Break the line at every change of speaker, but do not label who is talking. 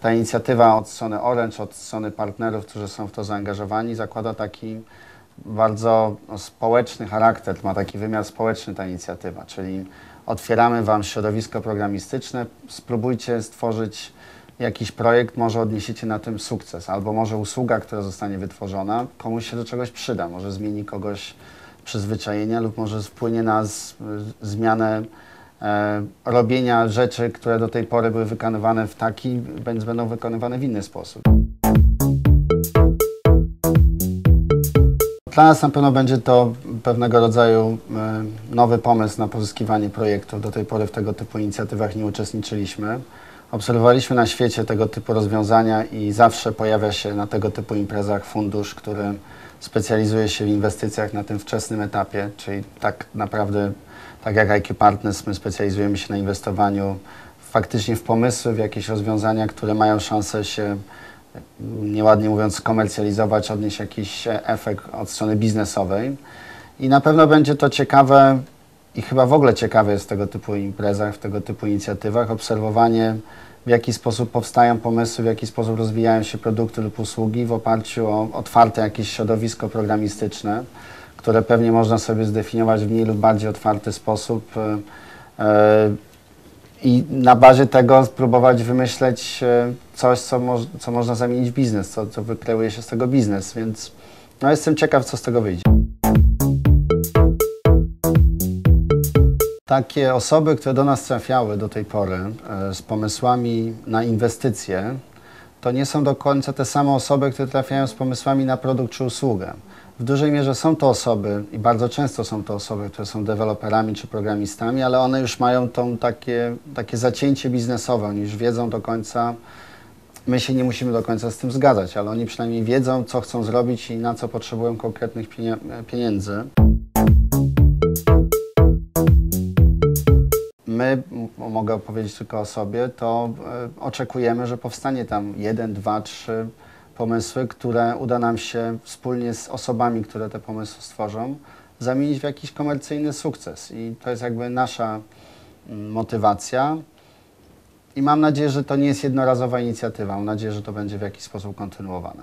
ta inicjatywa od strony Orange, od strony partnerów, którzy są w to zaangażowani, zakłada taki bardzo społeczny charakter, ma taki wymiar społeczny ta inicjatywa, czyli otwieramy Wam środowisko programistyczne, spróbujcie stworzyć jakiś projekt, może odniesiecie na tym sukces, albo może usługa, która zostanie wytworzona, komuś się do czegoś przyda, może zmieni kogoś przyzwyczajenia lub może wpłynie na zmianę robienia rzeczy, które do tej pory były wykonywane w taki, będą wykonywane w inny sposób. Dla nas na pewno będzie to pewnego rodzaju e, nowy pomysł na pozyskiwanie projektów. Do tej pory w tego typu inicjatywach nie uczestniczyliśmy. Obserwowaliśmy na świecie tego typu rozwiązania i zawsze pojawia się na tego typu imprezach fundusz, który specjalizuje się w inwestycjach na tym wczesnym etapie, czyli tak naprawdę, tak jak IQ Partners, my specjalizujemy się na inwestowaniu faktycznie w pomysły, w jakieś rozwiązania, które mają szansę się nieładnie mówiąc, skomercjalizować, odnieść jakiś efekt od strony biznesowej. I na pewno będzie to ciekawe i chyba w ogóle ciekawe jest w tego typu imprezach, w tego typu inicjatywach obserwowanie, w jaki sposób powstają pomysły, w jaki sposób rozwijają się produkty lub usługi w oparciu o otwarte jakieś środowisko programistyczne, które pewnie można sobie zdefiniować w mniej lub bardziej otwarty sposób. Yy, i na bazie tego spróbować wymyśleć e, coś, co, mo co można zamienić w biznes, co, co wykreuje się z tego biznes, więc no jestem ciekaw, co z tego wyjdzie. Takie osoby, które do nas trafiały do tej pory e, z pomysłami na inwestycje, to nie są do końca te same osoby, które trafiają z pomysłami na produkt czy usługę. W dużej mierze są to osoby i bardzo często są to osoby, które są deweloperami czy programistami, ale one już mają tą takie, takie zacięcie biznesowe, oni już wiedzą do końca, my się nie musimy do końca z tym zgadzać, ale oni przynajmniej wiedzą, co chcą zrobić i na co potrzebują konkretnych pieniędzy. My, mogę powiedzieć tylko o sobie, to e, oczekujemy, że powstanie tam jeden, dwa, trzy pomysły, które uda nam się wspólnie z osobami, które te pomysły stworzą, zamienić w jakiś komercyjny sukces. I to jest jakby nasza motywacja. I mam nadzieję, że to nie jest jednorazowa inicjatywa. Mam nadzieję, że to będzie w jakiś sposób kontynuowane.